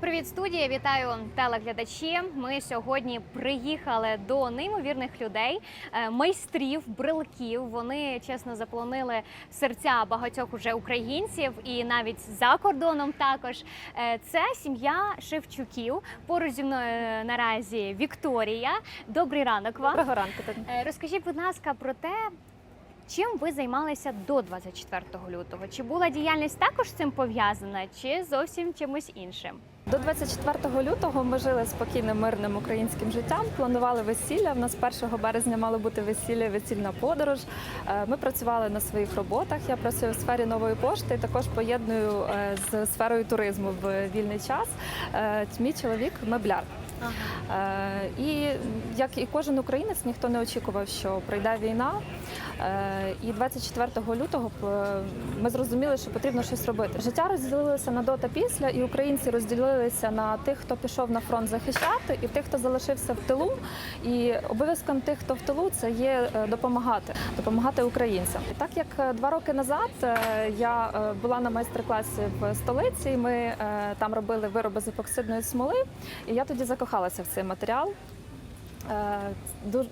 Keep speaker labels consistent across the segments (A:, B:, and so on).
A: Привіт, студія! Вітаю телеглядачі. Ми сьогодні приїхали до неймовірних людей, е, майстрів, брелків. Вони чесно заполонили серця багатьох уже українців і навіть за кордоном також. Е, Це сім'я Шевчуків. Поруч зі мною е, наразі Вікторія. Добрий ранок вам.
B: Доброго ранку.
A: Розкажіть, будь ласка, про те. Чим ви займалися до 24 лютого? Чи була діяльність також з цим пов'язана, чи зовсім чимось іншим?
B: До 24 лютого ми жили спокійним мирним українським життям. Планували весілля. В нас 1 березня мало бути весілля, весільна подорож. Е, Ми працювали на своїх роботах. Я працюю в сфері нової пошти. Також поєдную е, з сферою туризму в вільний час. Е, Мій чоловік мебляр. Е, І як і кожен українець, ніхто не очікував, що прийде війна. Е, І 24 лютого е, ми зрозуміли, що потрібно щось робити. Життя розділилося на до та після, і українці розділилися на тих, хто пішов на фронт захищати, і тих, хто залишився в тилу. І обов'язком тих, хто в тилу, це є допомагати, допомагати українцям. Так як два роки назад я була на майстер-класі в столиці, і ми там робили вироби з епоксидної смоли, і я тоді закохалася в цей матеріал. Е,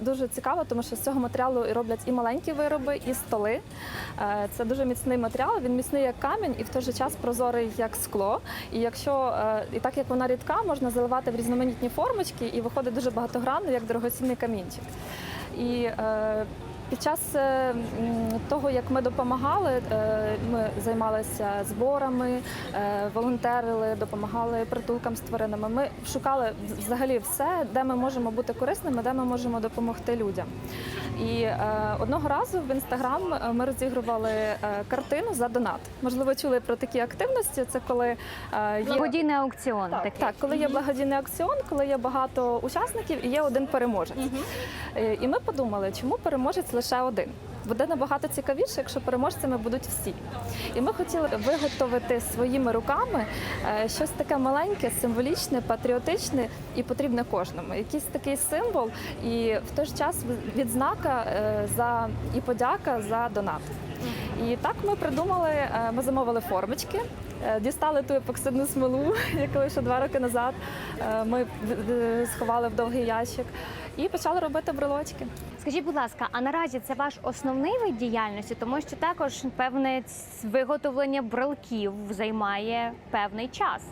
B: Дуже, цікаво, тому що з цього матеріалу роблять і маленькі вироби, і столи. Е, Це дуже міцний матеріал. Він міцний як камінь і в той же час прозорий як скло. І якщо е, і так як вона рідка, можна заливати в різноманітні формочки, і виходить дуже багатогранно, як дорогоцінний камінчик. І під час е, того, як ми допомагали, е, ми займалися зборами, е, волонтерили, допомагали притулкам з тваринами. Ми шукали взагалі все, де ми можемо бути корисними, де ми можемо допомогти людям. І е, одного разу в інстаграм е, ми розігрували е, картину за донат. Можливо, чули про такі активності. Це коли е, є
A: Благодійний аукціон
B: так, так, коли є благодійний акціон, коли є багато учасників і є один переможець. І ми подумали, чому переможець лише один. Буде набагато цікавіше, якщо переможцями будуть всі. І ми хотіли виготовити своїми руками е, щось таке маленьке, символічне, патріотичне і потрібне кожному. Якийсь такий символ, і в той ж час відзнака е, за і подяка за донат. І так ми придумали, е, ми замовили формочки, дістали ту епоксидну смолу, яку ще два роки назад ми сховали в довгий ящик, і почали робити брелочки.
A: Скажіть, будь ласка, а наразі це ваш основний вид діяльності, тому що також певне виготовлення брелків займає певний час.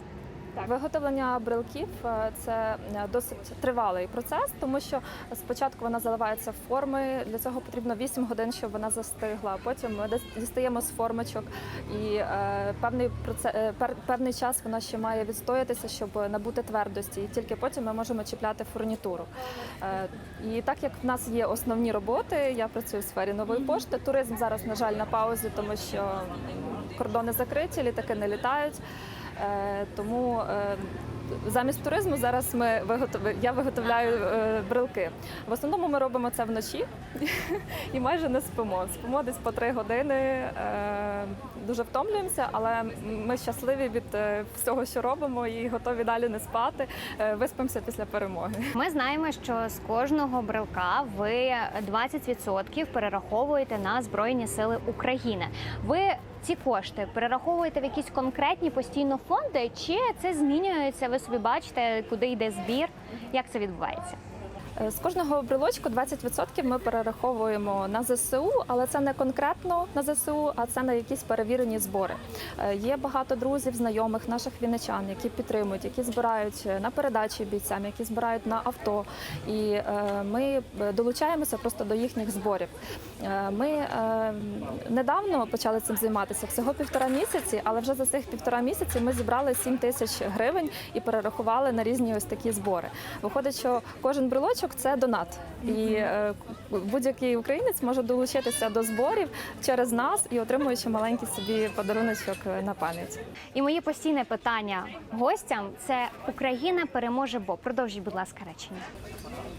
B: Виготовлення брелків е, це е, досить тривалий процес, тому що спочатку вона заливається в форми. Для цього потрібно 8 годин, щоб вона застигла. Потім ми дістаємо з формочок, і е, певний е, певний час вона ще має відстоятися, щоб набути твердості. І тільки потім ми можемо чіпляти фурнітуру. Е, і так як в нас є основні роботи, я працюю в сфері нової пошти. Туризм зараз, на жаль, на паузі, тому що кордони закриті, літаки не літають. Е, Тому е, замість туризму зараз ми виготов... я виготовляю е, брелки. В основному ми робимо це вночі і майже не спимо. Спимо десь по три години. Дуже втомлюємося, але ми щасливі від всього, що робимо, і готові далі не спати. Виспимося після перемоги.
A: Ми знаємо, що з кожного брелка ви 20% перераховуєте на Збройні Сили України. Ви ці кошти перераховуєте в якісь конкретні постійно фонди, чи це змінюється? Ви собі бачите, куди йде збір? Як це відбувається?
B: Е, З кожного брелочку 20% ми перераховуємо на ЗСУ, але це не конкретно на ЗСУ, а це на якісь перевірені збори. Е, Є багато друзів, знайомих наших вінничан, які підтримують, які збирають е, на передачі бійцям, які збирають на авто. І ми долучаємося просто до їхніх зборів. Ми недавно почали цим займатися, всього півтора місяці, але вже за цих півтора місяці ми зібрали 7 тисяч гривень і перерахували на різні ось такі збори. Виходить, що кожен брелочок це донат, і е, будь-який українець може долучитися до зборів через нас і отримуючи маленький собі подаруночок е, на пам'ять.
A: І моє постійне питання гостям це Україна переможе, бо продовжіть, будь ласка, речення.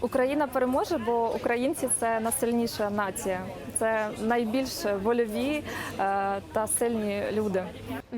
B: Україна переможе, бо українці це найсильніша нація, це найбільш вольові е, та сильні люди.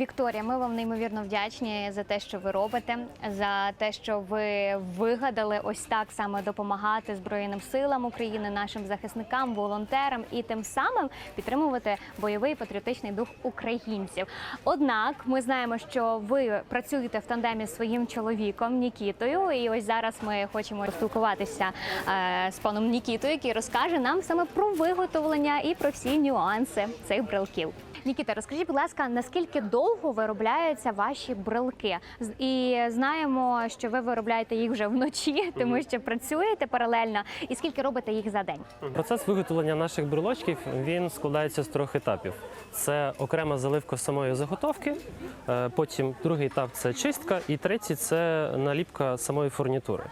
A: Вікторія, ми вам неймовірно вдячні за те, що ви робите, за те, що ви вигадали ось так саме допомагати. Збройним силам України, нашим захисникам, волонтерам і тим самим підтримувати бойовий патріотичний дух українців. Однак ми знаємо, що ви працюєте в тандемі з своїм чоловіком Нікітою, і ось зараз ми хочемо спілкуватися е, з паном Нікітою, який розкаже нам саме про виготовлення і про всі нюанси цих брелків. Нікіта, розкажіть, будь ласка, наскільки довго виробляються ваші брелки? І знаємо, що ви виробляєте їх вже вночі, тому що працюєте паралельно. І скільки робите їх за день?
C: Процес виготовлення наших брелочків він складається з трьох етапів: це окрема заливка самої заготовки, е, потім другий етап це чистка, і третій це наліпка самої фурнітури.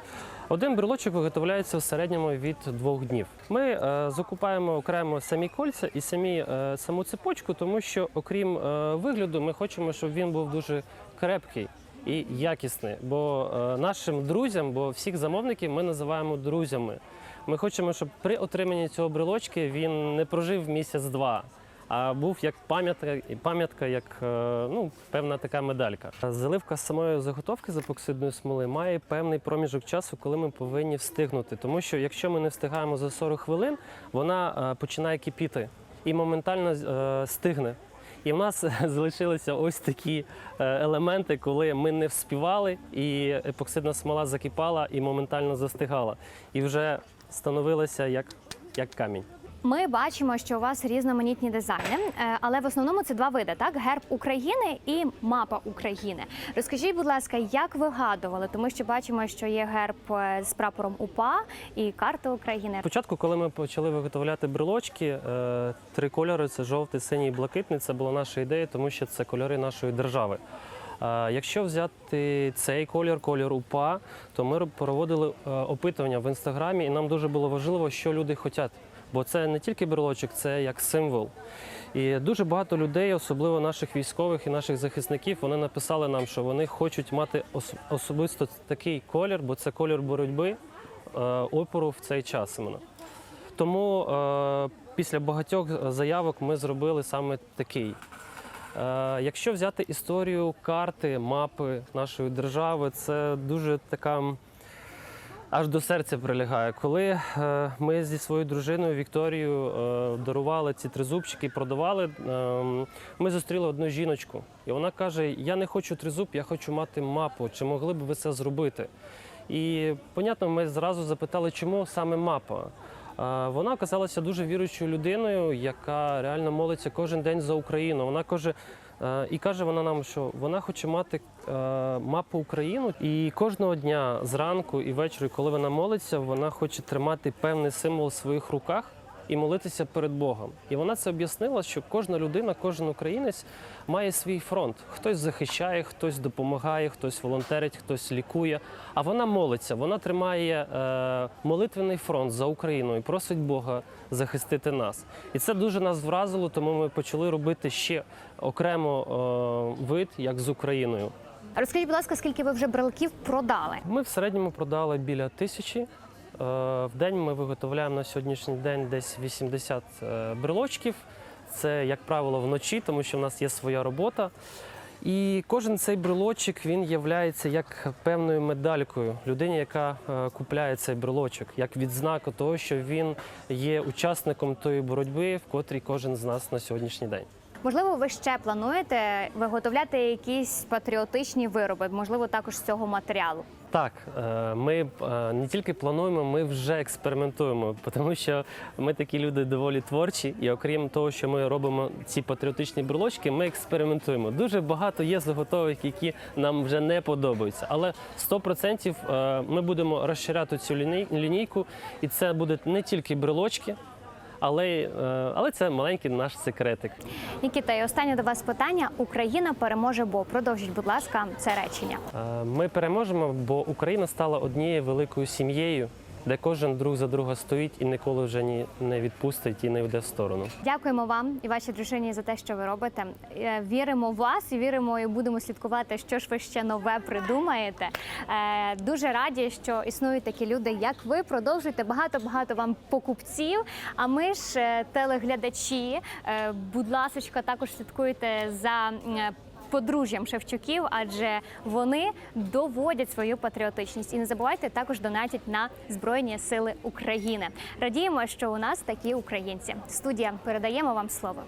C: Один брелочок виготовляється в середньому від двох днів. Ми е, закупаємо окремо самі кольця і самі е, саму цепочку, тому що, окрім е, вигляду, ми хочемо, щоб він був дуже крепкий і якісний. Бо е, нашим друзям, бо всіх замовників ми називаємо друзями. Ми хочемо, щоб при отриманні цього брелочки він не прожив місяць-два, а був як пам'ятка, пам'ятка, як е, ну, певна така медалька. Заливка самої заготовки з епоксидної смоли має певний проміжок часу, коли ми повинні встигнути. Тому що якщо ми не встигаємо за 40 хвилин, вона е, починає кипіти і моментально е, стигне. І в нас залишилися ось такі елементи, коли ми не вспівали, і епоксидна смола закипала і моментально застигала. І вже становилася як, як камінь.
A: Ми бачимо, що у вас різноманітні дизайни, е, але в основному це два види: так герб України і мапа України. Розкажіть, будь ласка, як вигадували, тому що бачимо, що є герб е, з прапором УПА і карта України.
C: Спочатку, коли ми почали виготовляти брелочки, е, три кольори це жовтий, синій блакитний. Це була наша ідея, тому що це кольори нашої держави. Якщо взяти цей колір, колір УПА, то ми проводили е, опитування в інстаграмі, і нам дуже було важливо, що люди хочуть. Бо це не тільки брелочок, це як символ. І дуже багато людей, особливо наших військових і наших захисників, вони написали нам, що вони хочуть мати особисто такий колір, бо це колір боротьби, е, опору в цей час іменно. Тому е, після багатьох заявок ми зробили саме такий. Е, якщо взяти історію карти, мапи нашої держави, це дуже така аж до серця прилягає. Коли е, ми зі своєю дружиною Вікторією е, дарували ці тризубчики продавали, ми зустріли одну жіночку, і вона каже: Я не хочу тризуб, я хочу мати мапу. Чи могли б ви це зробити? І понятно, ми зразу запитали, чому саме мапа. Вона оказалася дуже віруючою людиною, яка реально молиться кожен день за Україну. Вона каже, е, і каже вона нам, що вона хоче мати е, мапу України, і кожного дня зранку і ввечері, коли вона молиться, вона хоче тримати певний символ в своїх руках. І молитися перед Богом. І вона це об'яснила, що кожна людина, кожен українець має свій фронт. Хтось захищає, хтось допомагає, хтось волонтерить, хтось лікує. А вона молиться, вона тримає е, молитвений фронт за Україну і просить Бога захистити нас. І це дуже нас вразило, тому ми почали робити ще окремо е, вид, як з Україною.
A: Розкажіть, будь ласка, скільки ви вже брелків продали?
C: Ми в середньому продали біля тисячі. Е, В день ми виготовляємо на сьогоднішній день десь 80 е, брелочків. Це, як правило, вночі, тому що в нас є своя робота. І кожен цей брелочок він є як певною медалькою людині, яка е, купляє цей брелочок, як відзнака того, що він є учасником тої боротьби, в котрій кожен з нас на сьогоднішній день.
A: Можливо, ви ще плануєте виготовляти якісь патріотичні вироби, можливо, також з цього матеріалу.
C: Так, е, ми е, не тільки плануємо, ми вже експериментуємо, тому що ми такі люди доволі творчі, і окрім того, що ми робимо ці патріотичні брелочки, ми експериментуємо. Дуже багато є заготовок, які нам вже не подобаються. Але 100% е, ми будемо розширяти цю ліній- лінійку, і це будуть не тільки брелочки, але, е, але це маленький наш секретик.
A: Нікіта, і останнє до вас питання: Україна переможе, бо продовжіть, будь ласка, це речення.
C: Е, Ми переможемо, бо Україна стала однією великою сім'єю, де кожен друг за друга стоїть і ніколи вже ні не відпустить і не йде в сторону.
A: Дякуємо вам і вашій дружині за те, що ви робите. Е, Віримо в вас і віримо і будемо слідкувати, що ж ви ще нове придумаєте. Е, Дуже раді, що існують такі люди, як ви. Продовжуйте багато багато вам покупців. А ми ж е, телеглядачі, будь ласочка, також слідкуйте за. Подружжям Шевчуків, адже вони доводять свою патріотичність. І не забувайте також донатять на Збройні Сили України. Радіємо, що у нас такі українці. Студія передаємо вам слово.